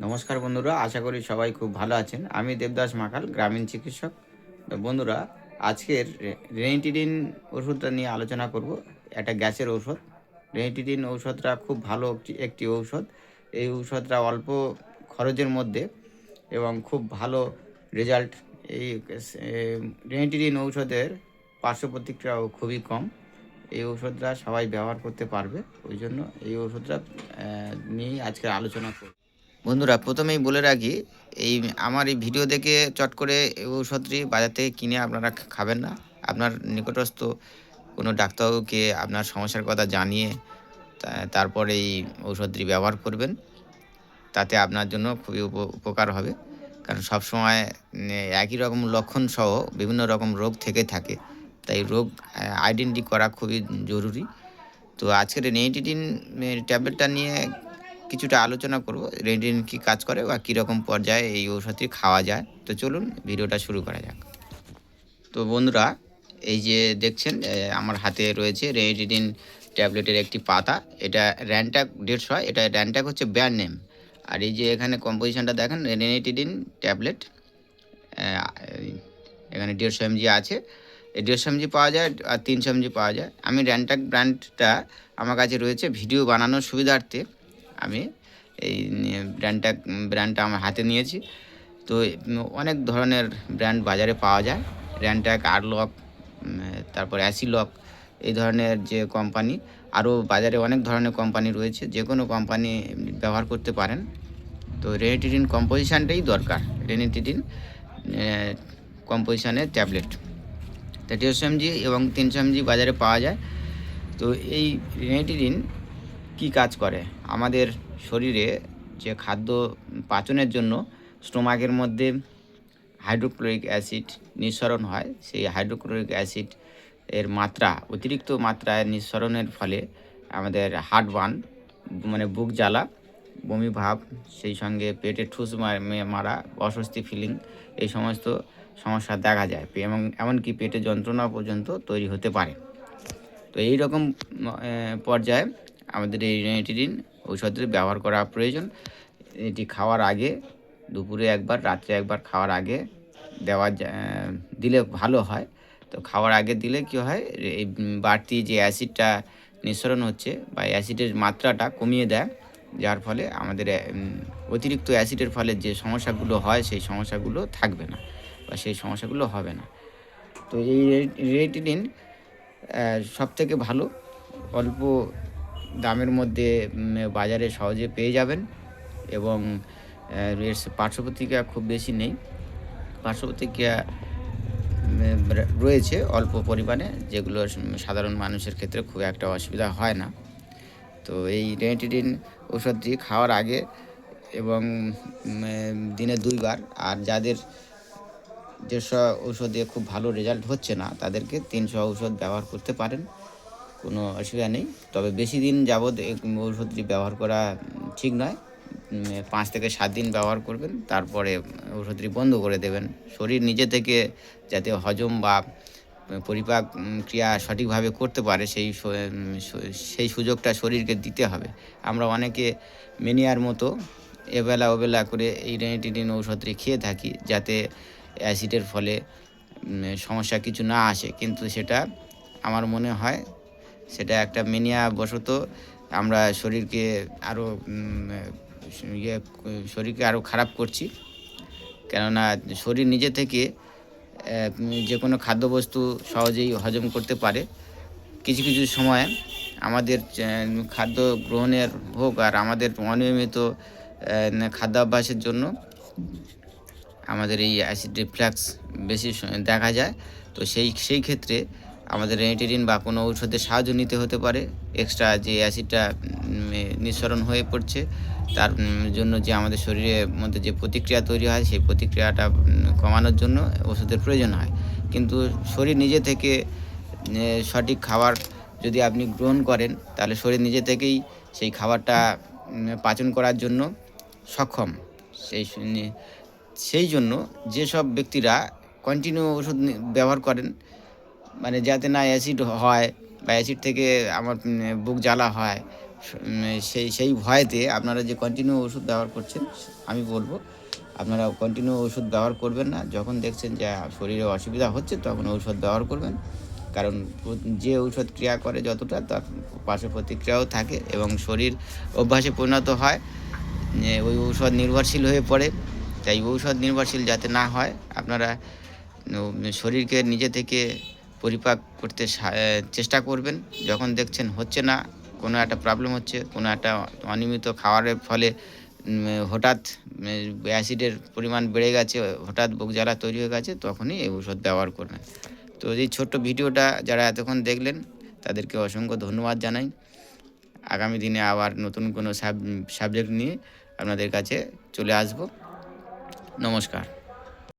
নমস্কার বন্ধুরা, আশা করি সবাই খুব ভালো আছেন। আমি দেবদাস মাখাল গ্রামীণ চিকিৎসক। বন্ধুরা, আজকের রেনিটিডিন ওষুধটা নিয়ে আলোচনা করব। একটা গ্যাসের ঔষধ। রেনিটিডিন ঔষধটা খুব ভালো একটি- ঔষধ। এই ঔষধটা অল্প খরচের মধ্যে এবং খুব ভালো রেজাল্ট। এই রেনিটিডিন ঔষধের পার্শ্ব প্রতিক্রিয়াও খুবই কম। এই ঔষধটা সবাই ব্যবহার করতে পারবে। ওই জন্য এই ঔষধটা নিয়ে আজকে আলোচনা করব। বন্ধুরা, প্রথমেই বলে রাখি, এই আমার এই ভিডিও দেখে চট করে ঔষধটি বাজার থেকে কিনে আপনারা খাবেন না। আপনার নিকটস্থ কোনো ডাক্তারবাবুকে আপনার সমস্যার কথা জানিয়ে তারপরে এই ঔষধটি ব্যবহার করবেন। তাতে আপনার জন্য খুবই উপ- উপকার হবে। কারণ সবসময় একই রকম লক্ষণ সহ বিভিন্ন রকম রোগ থেকে থাকে। তাই রোগ আইডেন্টি করা খুবই জরুরি। তো আজকের রেনিটিডিন ট্যাবলেটটা নিয়ে কিছুটা আলোচনা করব রেনিটিডিন কী কাজ করে বা কীরকম পর্যায়ে এই ঔষধটি খাওয়া যায়। তো চলুন ভিডিওটা শুরু করা যাক। তো বন্ধুরা, এই যে দেখছেন আমার হাতে রয়েছে রেনিটিডিন ট্যাবলেটের একটি পাতা। এটা র্যানট্যাক দেড়শো এটা র্যানট্যাক হচ্ছে ব্র্যান্ড নেম। আর এই যে এখানে কম্পোজিশনটা দেখেন, রেনিটিডিন ট্যাবলেট এখানে দেড়শো এমজি আছে। দেড়শো এমজি পাওয়া যায় আর তিনশো এমজি পাওয়া যায়। আমি র্যানট্যাক ব্র্যান্ডটা আমার কাছে রয়েছে, ভিডিও বানানোর সুবিধার্থে। আমি এই ব্র্যান্ডটা ব্র্যান্ডটা আমার হাতে নিয়েছি। তো অনেক ধরনের ব্র্যান্ড বাজারে পাওয়া যায়। র্যান্ট্যাক আরলক তারপর অ্যাসিলক এই ধরনের যে কোম্পানি আরও বাজারে অনেক ধরনের কোম্পানি রয়েছে। যে কোনো কোম্পানি ব্যবহার করতে পারেন। তো রেনিটিডিন কম্পোজিশানটাই দরকার। রেনিটিডিন কম্পোজিশানের ট্যাবলেট তা দেড়শো এমজি এবং তিনশো এমজি বাজারে পাওয়া যায়। তো এই রেনিটিডিন কি কাজ করে? আমাদের শরীরে যে খাদ্য পাচনের জন্য স্টোমাকের মধ্যে হাইড্রোক্লোরিক অ্যাসিড নিঃসরণ হয়, সেই হাইড্রোক্লোরিক অ্যাসিড এর মাত্রা, অতিরিক্ত মাত্রায় নিঃসরণের ফলে আমাদের হার্ট বার্ন মানে বুক জ্বালা, বমি ভাব, সেই সঙ্গে পেটে ঠুস মারা, অস্বস্তি ফিলিং এই সমস্ত সমস্যা দেখা যায়। এবং এমনকি পেটে যন্ত্রণা পর্যন্ত তৈরি হতে পারে। তো এই রকম পর্যায়ে আমাদের এই রেনিটিডিন ঔষধটি ব্যবহার করা প্রয়োজন। এটি খাওয়ার আগে, দুপুরে একবার, রাত্রে একবার খাওয়ার আগে দেওয়া দিলে ভালো হয়। তো খাওয়ার আগে দিলে কি হয়, এই বাড়তি যে অ্যাসিডটা নিঃসরণ হচ্ছে বা অ্যাসিডের মাত্রাটা কমিয়ে দেয়, যার ফলে আমাদের অতিরিক্ত অ্যাসিডের ফলে যে সমস্যাগুলো হয়, সেই সমস্যাগুলো থাকবে না বা সেই সমস্যাগুলো হবে না। তো এই রেটিডিন সব থেকে ভালো, অল্প দামের মধ্যে বাজারে সহজে পেয়ে যাবেন এবং এর পার্শ্ব প্রতিক্রিয়া খুব বেশি নেই। পার্শ্ব প্রতিক্রিয়া উম, র- রয়েছে অল্প পরিমাণে যেগুলো সাধারণ মানুষের ক্ষেত্রে খুব একটা অসুবিধা হয় না। তো এই রেনিটিডিন ওষুধটি খাওয়ার আগে এবং দিনে দুইবার আর যাদের যেসব ঔষধে খুব ভালো রেজাল্ট হচ্ছে না তাদেরকে তিনশো ঔষধ ব্যবহার করতে পারেন। কোনো অসুবিধা নেই। তবে বেশি দিন যাবৎ এই ঔষধটি ব্যবহার করা ঠিক নয়। পাঁচ থেকে সাত দিন ব্যবহার করবেন, তারপরে ঔষধটি বন্ধ করে দেবেন। শরীর নিজে থেকে যাতে হজম বা পরিপাক ক্রিয়া সঠিকভাবে করতে পারে, সেই সেই সুযোগটা শরীরকে দিতে হবে। আমরা অনেকে মেনিয়ার মতো এবেলা ওবেলা করে এই রেনিটিডিন ঔষধটি খেয়ে থাকি, যাতে অ্যাসিডের ফলে সমস্যা কিছু না আসে। কিন্তু সেটা আমার মনে হয় সেটা একটা মেনিয়া বশত আমরা শরীরকে আরও ইয়ে শরীরকে আরও খারাপ করছি। কেননা শরীর নিজে থেকে যে কোনো খাদ্যবস্তু সহজেই হজম করতে পারে। কিছু কিছু সময় আমাদের খাদ্য গ্রহণের হোক আর আমাদের অনিয়মিত খাদ্যাভ্যাসের জন্য আমাদের এই অ্যাসিড রিফ্লাক্স বেশি দেখা যায়। তো সেই সেই ক্ষেত্রে আমাদের রেনিটিডিন বা কোনো ঔষধের সাহায্য নিতে হতে পারে। এক্সট্রা যে অ্যাসিডটা নিঃসরণ হয়ে পড়ছে, তার জন্য যে আমাদের শরীরের মধ্যে যে প্রতিক্রিয়া তৈরি হয়, সেই প্রতিক্রিয়াটা কমানোর জন্য ওষুধের প্রয়োজন হয়। কিন্তু শরীর নিজে থেকে সঠিক খাবার যদি আপনি গ্রহণ করেন, তাহলে শরীর নিজে থেকেই সেই খাবারটা পাচন করার জন্য সক্ষম। সেই সেই জন্য যেসব ব্যক্তিরা কন্টিনিউ ওষুধ ব্যবহার করেন মানে যাতে না অ্যাসিড হয় বা অ্যাসিড থেকে আমার বুক জ্বালা হয় সেই সেই ভয়েতে আপনারা যে কন্টিনিউ ওষুধ ব্যবহার করছেন, আমি বলব, আপনারা কন্টিনিউ ওষুধ ব্যবহার করবেন না। যখন দেখছেন যে শরীরে অসুবিধা হচ্ছে, তখন ঔষধ ব্যবহার করবেন। কারণ যে ঔষধ ক্রিয়া করে যতটা, তার পার্শ্ব প্রতিক্রিয়াও থাকে এবং শরীর অভ্যাসে পরিণত হয়। ওই ঔষধ নির্ভরশীল হয়ে পড়ে। তাই ঔষধ নির্ভরশীল যাতে না হয়, আপনারা শরীরকে নিজে থেকে পরিপাক করতে চেষ্টা করবেন। যখন দেখছেন হচ্ছে না, কোনো একটা প্রবলেম হচ্ছে, কোনো একটা অনিয়মিত খাওয়ারের ফলে হঠাৎ অ্যাসিডের পরিমাণ বেড়ে গেছে, হঠাৎ বুক জ্বালা তৈরি হয়ে গেছে, তখনই এই ওষুধ ব্যবহার করবেন। তো এই ছোট্ট ভিডিওটা যারা এতক্ষণ দেখলেন, তাদেরকে অসংখ্য ধন্যবাদ জানাই। আগামী দিনে আবার নতুন কোনো সাব, সাবজেক্ট নিয়ে আপনাদের কাছে চলে আসব। নমস্কার।